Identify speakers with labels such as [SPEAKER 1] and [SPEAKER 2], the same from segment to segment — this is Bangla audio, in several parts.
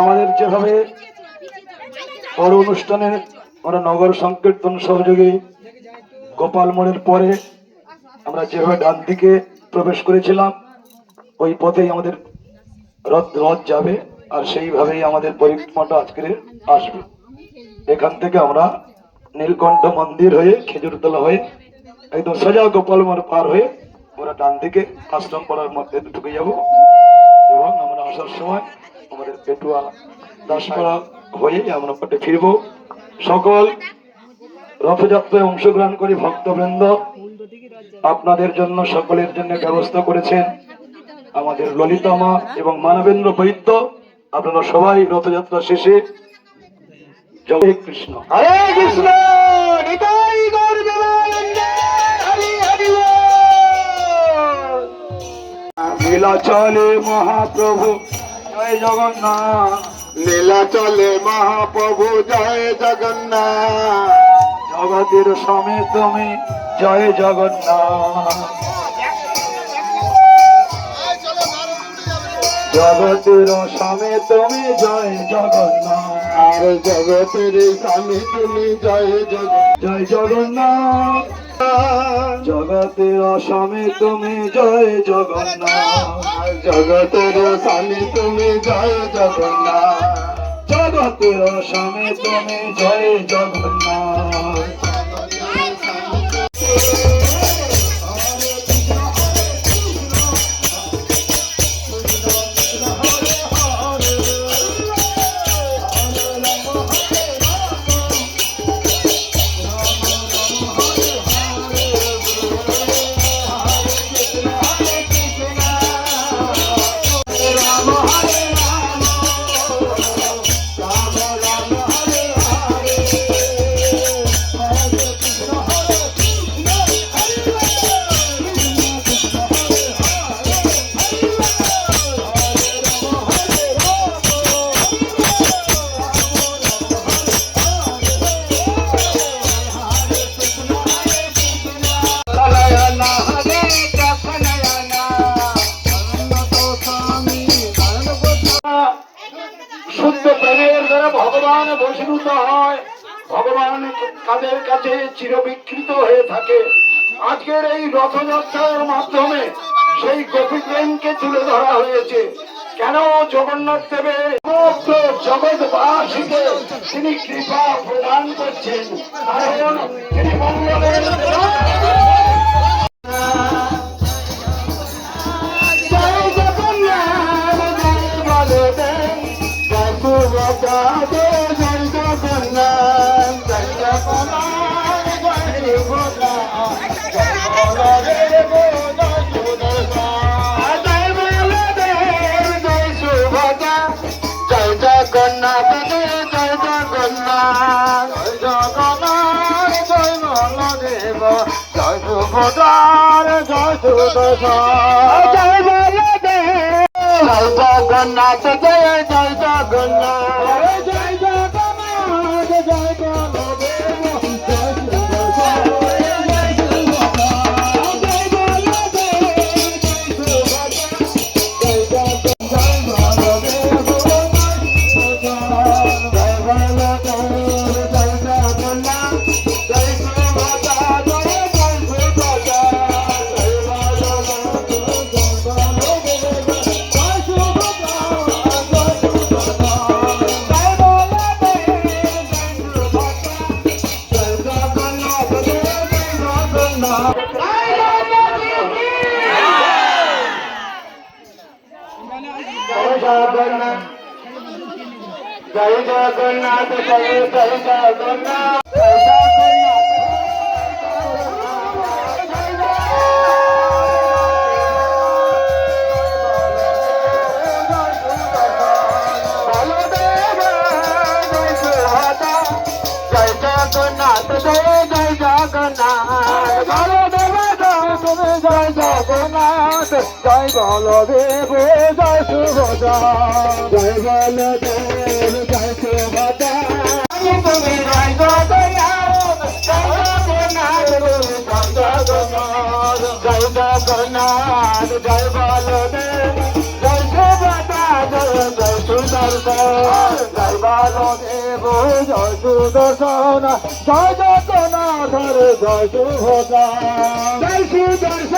[SPEAKER 1] আমাদের যেভাবে বড় অনুষ্ঠানের আমরা নগর সংকীর্তন সহযোগে গোপাল মোড়ের পরে আমরা যেভাবে ডান দিকে প্রবেশ করেছিলাম ওই পথেই আমাদের রথ রথ যাবে আর সেইভাবেই আমাদের পরিক্রমাটা আজকের আসবে এখান থেকে আমরা নীলকণ্ঠ মন্দির হয়ে খেজুরতলা হয়ে একদম সোজা গোপাল মোড় পার হয়ে আমরা ডান দিকে আশ্রম পড়ার মধ্যে ঢুকে যাবো আসার সময় আমাদের পেটুয়া দাসকরা হয়ে আমরা পটে ফিরব সকল রথযাত্রায় অংশগ্রহণ করি ভক্তবৃন্দ আপনাদের জন্য সকলের জন্য ব্যবস্থা করেছেন আমাদের ললিতামা এবং মানবেন্দ্র বৈদ্য আপনারা সবাই রথযাত্রা শেষে জয় কৃষ্ণ
[SPEAKER 2] হরে কৃষ্ণ লীলা চলে মহাপ্রভু জয় জগন্নাথ
[SPEAKER 3] লীলা চলে মহাপ্রভু জয় জগন্নাথ
[SPEAKER 2] জগতের সমে তুমি জয় জগন্নাথ জগতের স্বামী তুমি জয় জগন্নাথ
[SPEAKER 3] আর জগতের স্বামী তুমি জয় জগন্নাথ
[SPEAKER 2] জয় জগন্নাথ জগতে স্বামী তুমি জয় জগন্নাথ জগতে স্বামী তুমি জয় জগন্নাথ জগতে স্বামী তুমি জয় জগন্নাথ
[SPEAKER 1] তাদের কাছে চিরবিকৃত হয়ে থাকে আজকের এই রথযাত্রার মাধ্যমে সেই গোপী প্রেমকে তুলে ধরা হয়েছে কেন জগন্নাথ দেবের সমস্ত জগৎবাসীকে তিনি কৃপা প্রদান করছেন কারণ তিনি মঙ্গলের জগন্নাথ জগন্নাথ জয় জয় জগন্নাথ জগন্নাথ জয় বলদেব জয় সুভদ্রার জয় সুদশার জয় বলদেব জয় জগন্নাথ জয় জয় জগন্নাথ জয় বলদেব জয় সুভদা জয় বলদেব জয় সুভদা তুমি জয় গদয়া জয় জগন্নাথ জয় বলদেব জয় সুভদা জয় সুদর্শন জয় বলদেব জয় সুদর্শন জয় জগন্নাথ জয় সুভদা জয় সুদর্শন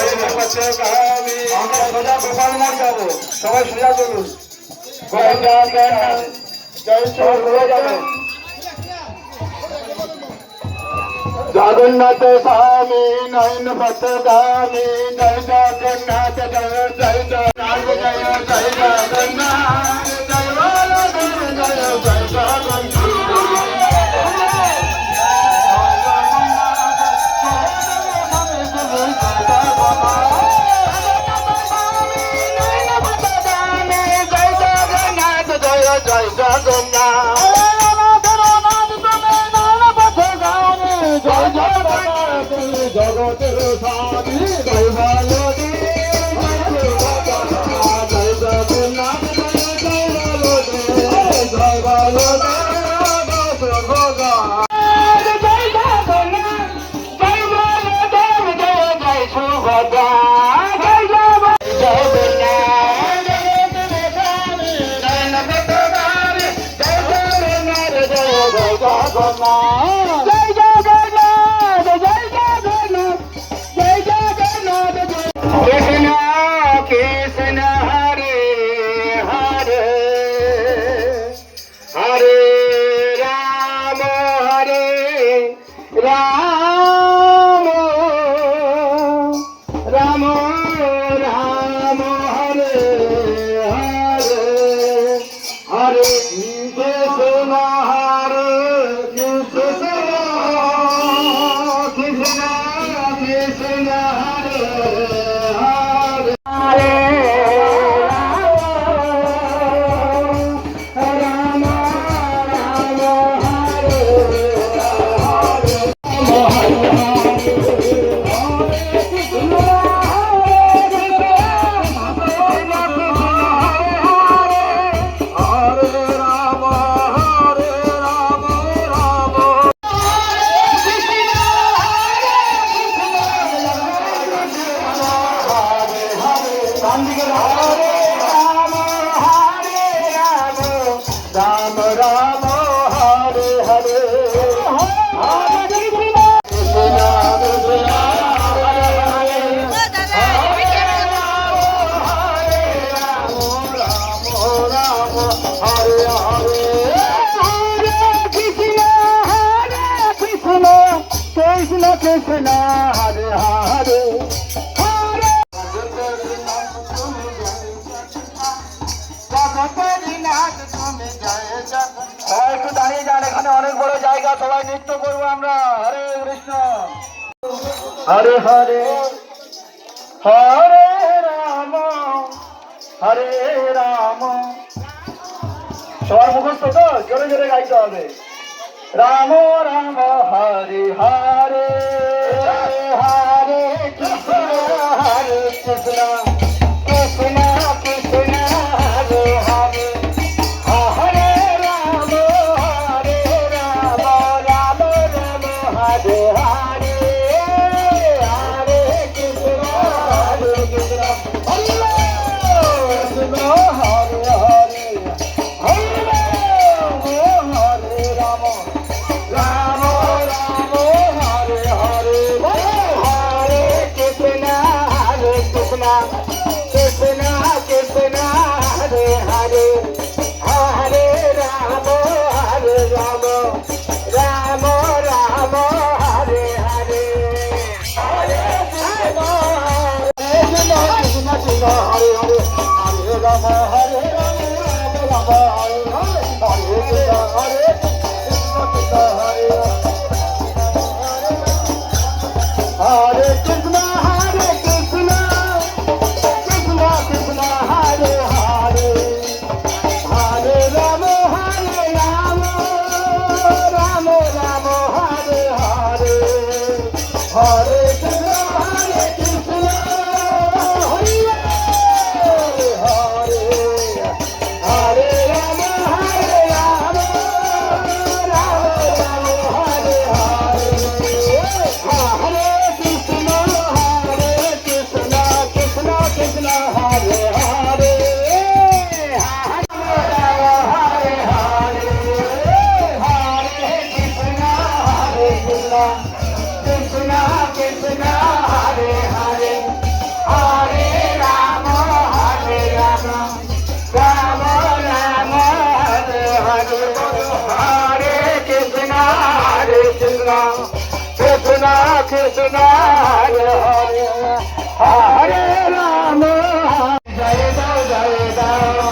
[SPEAKER 1] আমরা সোজা গোপালনাথ যাবো সবাই সোজা চলুন জগন্নাথ স্বামী নয়ন ভক্ত স্বামী জয় জগন্নাথ জয় জয় জয় জয় জয় জগন্নাথ জয় জয় জয় Jagannath Hare Hare Hare Krishna হরে হরে হ্যাঁ, একটু দাঁড়িয়ে যান এখানে অনেক বড় জায়গা সবাই নৃত্য করবো আমরা হরে কৃষ্ণ হরে হরে হরে রাম হরে রাম সবার মুখস্থ তো জোরে জোরে গাইতে হবে রাম রাম হরে না কেসে না কেসে না হরে হরে হরে রাম হরে রাম রাম রাম হরে হরে হরে হরে রাম হরে রাম রাম হরে হরে হরে হরে কৃষ্ণ হরে রাম জয় দাও জয় দাও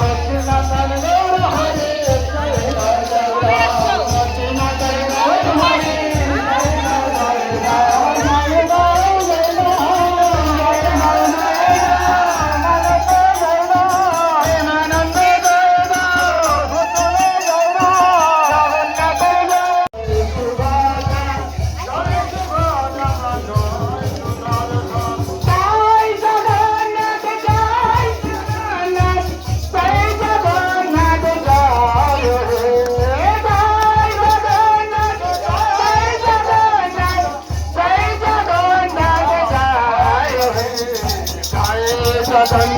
[SPEAKER 1] সদানন্দ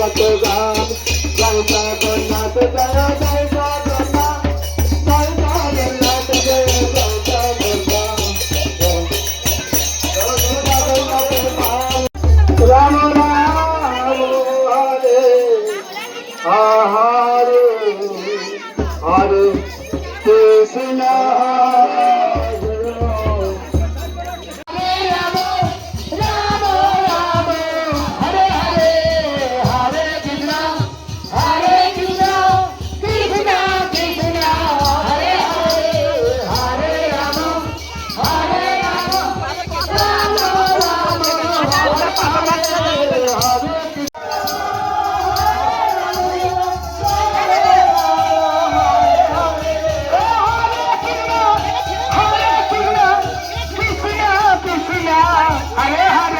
[SPEAKER 1] भगवान गौता गौनाथ गया गौता गौता गौता गौनाथ गया गौता गौता राम राम हरे हरे हरे कृष्ण ¡Aléjate!